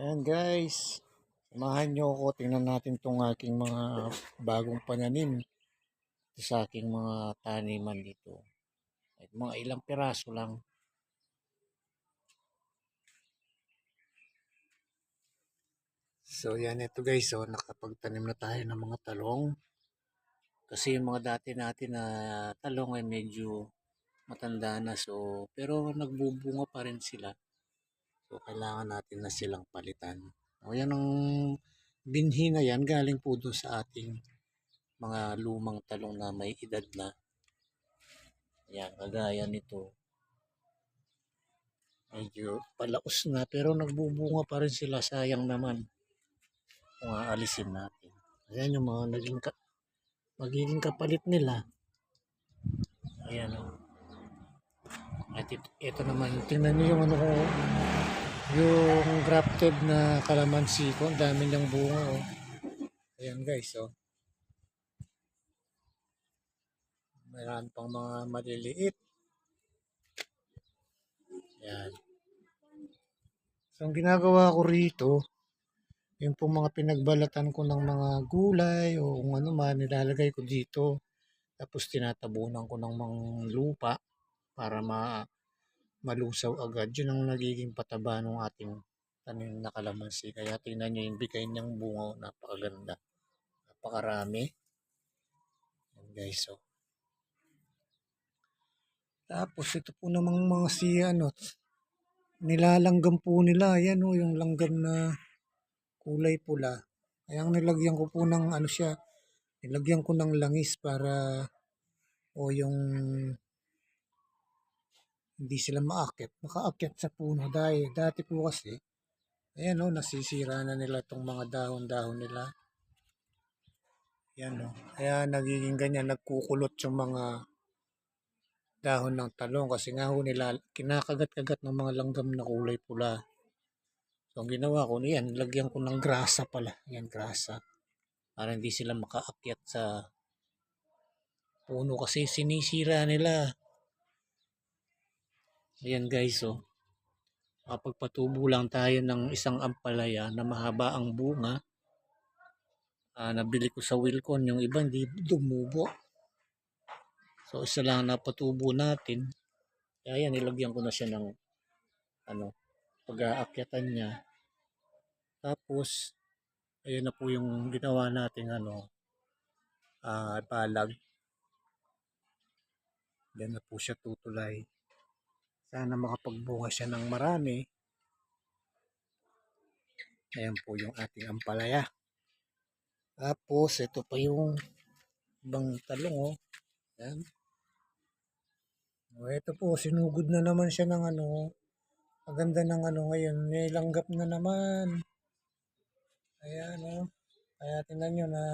Ayan guys, samahan nyo ako. Tingnan natin tong aking mga bagong pananim sa aking mga taniman dito. At mga ilang piraso lang. So yan ito guys, so nakapagtanim na tayo ng mga talong. Kasi yung mga dati natin na talong ay medyo matanda na so pero nagbubunga pa rin sila. So, kailangan natin na silang palitan. O, yan ang binhi na yan. Galing po doon sa ating mga lumang talong na may edad na. Yan, kagaya nito. Medyo palaos na, pero nagbubunga pa rin sila. Sayang naman kung aalisin natin. Ayan yung mga naging ka magiging kapalit nila. Ayan o. At ito, ito naman, tingnan niyo yung ano ko, yung grafted na kalamansi ko, ang dami niyang bunga oh. Ayan guys oh. Mayroon pang mga maliliit. Ayan. So ang ginagawa ko rito, yung pong mga pinagbalatan ko ng mga gulay o kung ano man, nilalagay ko dito. Tapos tinatabunan ko ng mga lupa para ma malusaw agad. Yun ang nagiging pataba ng ating tanim na kalamansi. Kaya tingnan nyo yung bigay niyang bunga. Napakaganda. Napakarami. Yan guys. So. Tapos ito po namang mga si ano, nilalanggam po nila. Yan o, yung langgam na kulay pula. Kaya nilagyan ko po ng ano siya, nilagyan ko ng langis para o yung hindi sila maakyat, makaakyat sa puno dahil dati po kasi, ayan o, nasisira na nila itong mga dahon-dahon nila. Yan o, kaya nagiging ganyan, nagkukulot yung mga dahon ng talong kasi nga ho nila, kinakagat-kagat ng mga langgam na kulay pula. So, ang ginawa ko, yan, lagyan ko ng grasa pala, yan, grasa. Para hindi sila makaakyat sa puno kasi sinisira nila. Ayan guys, oh. Kapagpatubo lang tayo ng isang ampalaya na mahaba ang bunga. Ah, nabili ko sa Wilcon, yung iba hindi dumubo. So isa lang na patubo natin. Kaya yan, nilagyan ko na siya ng ano, pag-aakyatan niya. Tapos, ayun na po yung ginawa natin ano, ah, balag. Then na po siya tutulay. Sana makapagbunga siya ng marami. Ayan po yung ating ampalaya. Tapos, ito pa yung ibang talong, oh. Ayan. O, ito po, sinugod na naman siya ng ano. Ang ganda ng ano ngayon. May langgap na naman. Ayan, oh. Kaya tingnan nyo na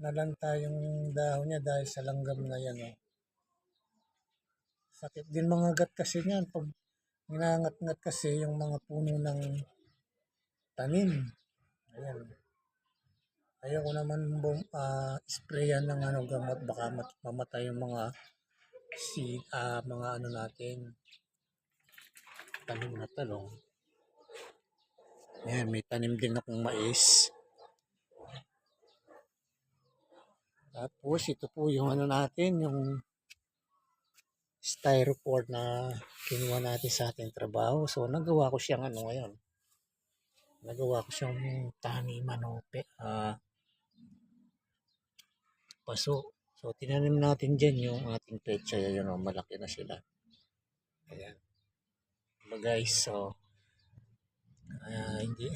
nalanta yung dahon niya dahil sa langgam na yan, oh. Sakit din mga gat kasi niyan. Pag ninangat-ngat kasi yung mga puno ng tanim. Ayan. Ayoko naman bum, ah, sprayan ng ano, gamot. Baka mat- mamatay yung mga si ah, mga ano natin. Tanim na talong. Ayan, may tanim din akong mais. Tapos ito po yung ano natin, yung styrofoam na kinuha natin sa ating trabaho. So, nagawa ko siyang ano ngayon. Nagawa ko siyang taniman o pe, ah, paso. So, tinanim natin dyan yung ating pecha. Yun o, malaki na sila. Ayan. Diba guys, so, ah, hindi,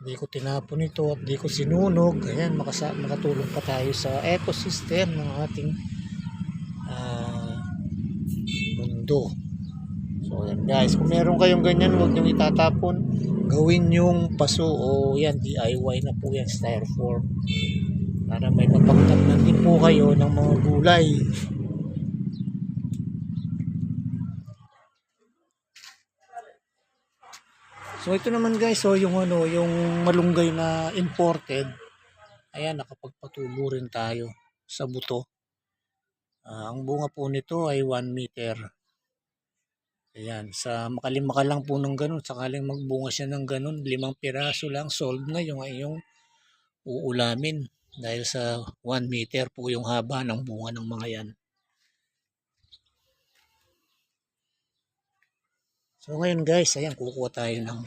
hindi ko tinapon ito at hindi ko sinunog. Ayan, makasa, makatulong pa tayo sa ecosystem ng ating mundo. So, yan guys. Kung meron kayong ganyan, huwag niyong itatapon. Gawin yung paso o yan, DIY na po yan, styrofoam. Para may mapagtamnan din po kayo ng mga gulay. So, ito naman guys, so yung ano, yung malunggay na imported, ayan, nakapagpatubo rin tayo sa buto. Ah, ang bunga po nito ay 1 meter. Ayan, sa makalima ka lang po ng ganun, sakaling magbunga siya ng ganun, limang piraso lang, solve na yung iyong uulamin. Dahil sa 1 meter po yung haba ng bunga ng mga yan. So ngayon guys, ayan, kukuha tayo ng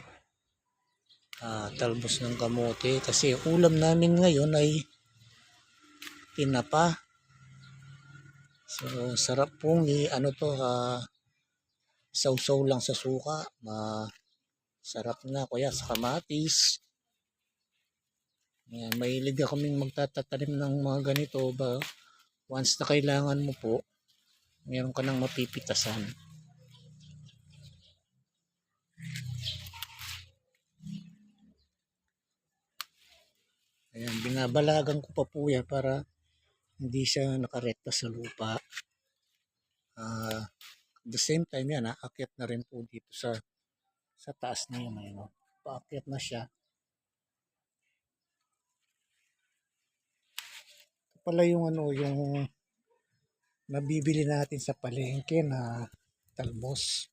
ah, talbos ng kamote. Kasi ulam namin ngayon ay tinapa. So, sarap pong i ano to, ah, sausaw lang sa suka. Ma sarap na kuya sa kamatis. Ayan, mahilig na kaming magtatanim ng mga ganito ba. Once na kailangan mo po, meron ka nang mapipitasan. Ayan, binabalagan ko pa po yan para hindi siya nakarekta sa lupa. Ah, at the same time yan, aakyat na rin po dito sa sa taas na yun. Ayun, oh. Paakyat na siya. Ito pala yung ano, yung nabibili natin sa palengke na talbos.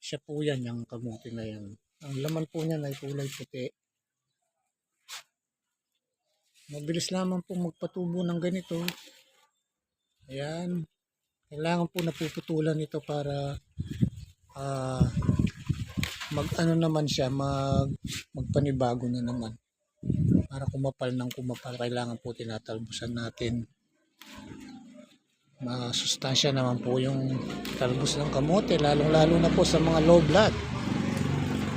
Siya po yan, yung kamuti na yan. Ang laman po niya ay kulay puti. Mabilis lamang po magpatubo ng ganito. Ayan. Kailangan po napuputulan ito para ah mag ano naman siya, mag magpanibago na naman. Para kumapal ng kumapal, kailangan po tinatalbusan natin. Masustansya naman po yung talbos ng kamote, lalong-lalo na po sa mga low blood.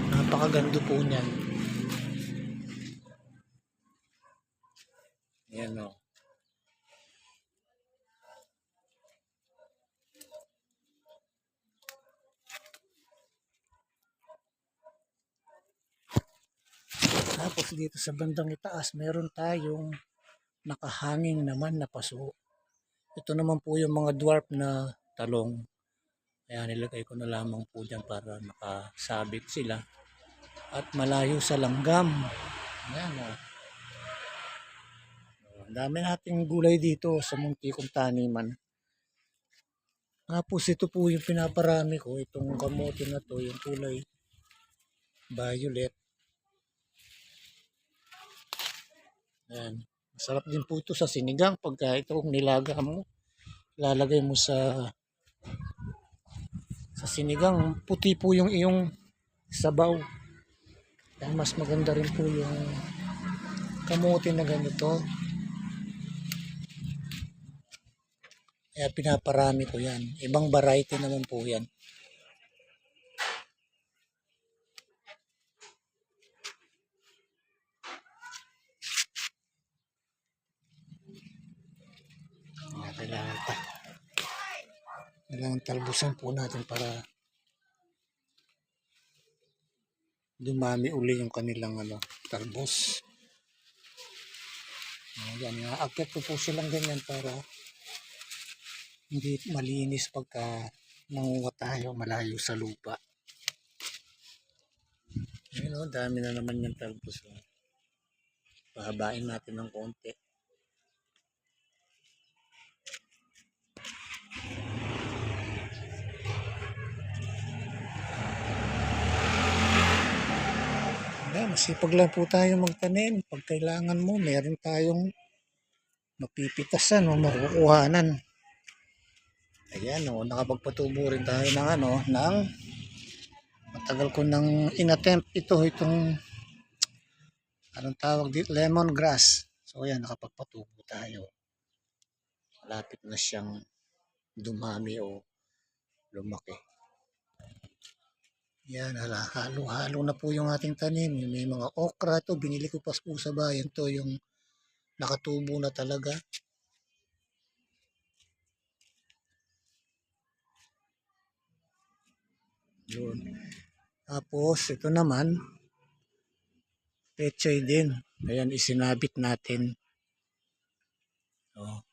Napakaganda po niyan. Ayan o. Tapos dito sa bandang itaas, meron tayong nakahanging naman na paso. Ito naman po yung mga dwarf na talong. Kaya nilagay ko na lamang po dyan para nakasabit sila. At malayo sa langgam. Ayan o. Ang dami nating gulay dito sa munti kong taniman. Tapos ito po yung pinaparami ko. Itong kamote na to, yung kulay violet. Ayan. Masarap din po ito sa sinigang pagka itong nilaga mo. Lalagay mo sa sa sinigang. Puti po yung iyong sabaw. Kaya mas maganda rin po yung kamote na ganito. Kaya pinaparami ko yan. Ibang variety naman po yan. Kailangan pa. Kailangan talbusan po natin para dumami uli yung kanilang ano, talbos. Ayan, aakyat ko po silang ganyan para hindi malinis pagka nangunga tayo malayo sa lupa. Ayun o, dami na naman yung talbos. Oh. Pahabain natin ng konti. Ayan, masipag lang po tayo magtanim. Pag kailangan mo, meron tayong mapipitasan o makukuhanan. Ayan o, nakapagpatubo rin tayo ng ano, ng matagal ko nang inattempt ito, itong anong tawag dito, lemongrass. So ayan, nakapagpatubo tayo. Malapit na siyang dumami o lumaki. Yan, hala, halo-halo na po yung ating tanim. May mga okra to, binili ko pa po sa bayan to, yung nakatubo na talaga. Yun. Tapos, ito naman, pechay din. Ayan, isinabit natin. Oh.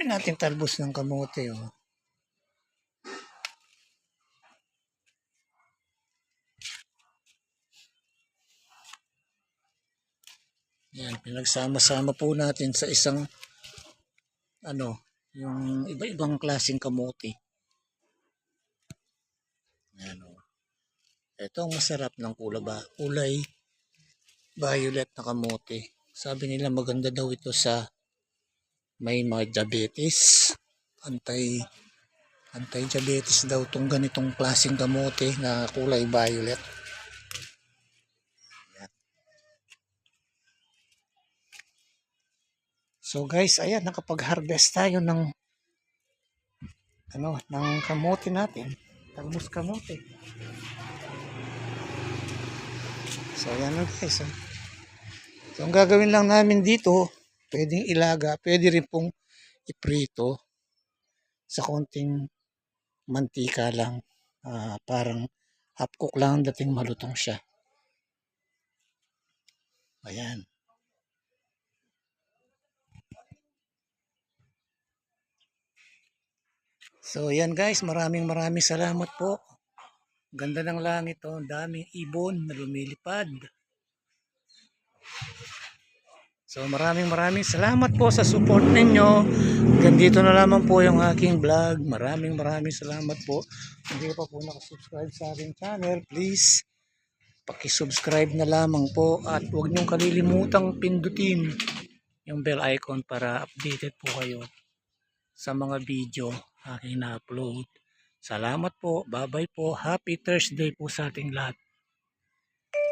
Dami natin talbos ng kamote, oh. Yan. Pinagsama-sama po natin sa isang ano, yung iba-ibang klaseng kamote. Ayan o. Ito ang masarap ng kulay, ba, kulay violet na kamote. Sabi nila maganda daw ito sa may mga diabetes. Anti anti-diabetes daw tong ganitong klaseng kamote na kulay violet. So guys, ayan nakapag-harvest tayo ng ano, ng kamote natin. Talbos kamote. So ayan na guys. oh. So ang gagawin lang namin dito, pwedeng ilaga, pwede rin pong iprito sa konting mantika lang. Ah, parang half cook lang ang dating malutong siya. Ayan. So yan guys, maraming maraming salamat po. Ganda ng langit oh, daming ibon na lumilipad. So maraming maraming salamat po sa support ninyo. Ganito na lamang po yung aking vlog. Maraming maraming salamat po. Hindi pa po nakasubscribe sa aking channel, please paki-subscribe na lamang po at huwag niyong kalilimutang pindutin yung bell icon para updated po kayo sa mga video aking na-upload. Salamat po. Bye-bye po. Happy Thursday po sa ating lahat.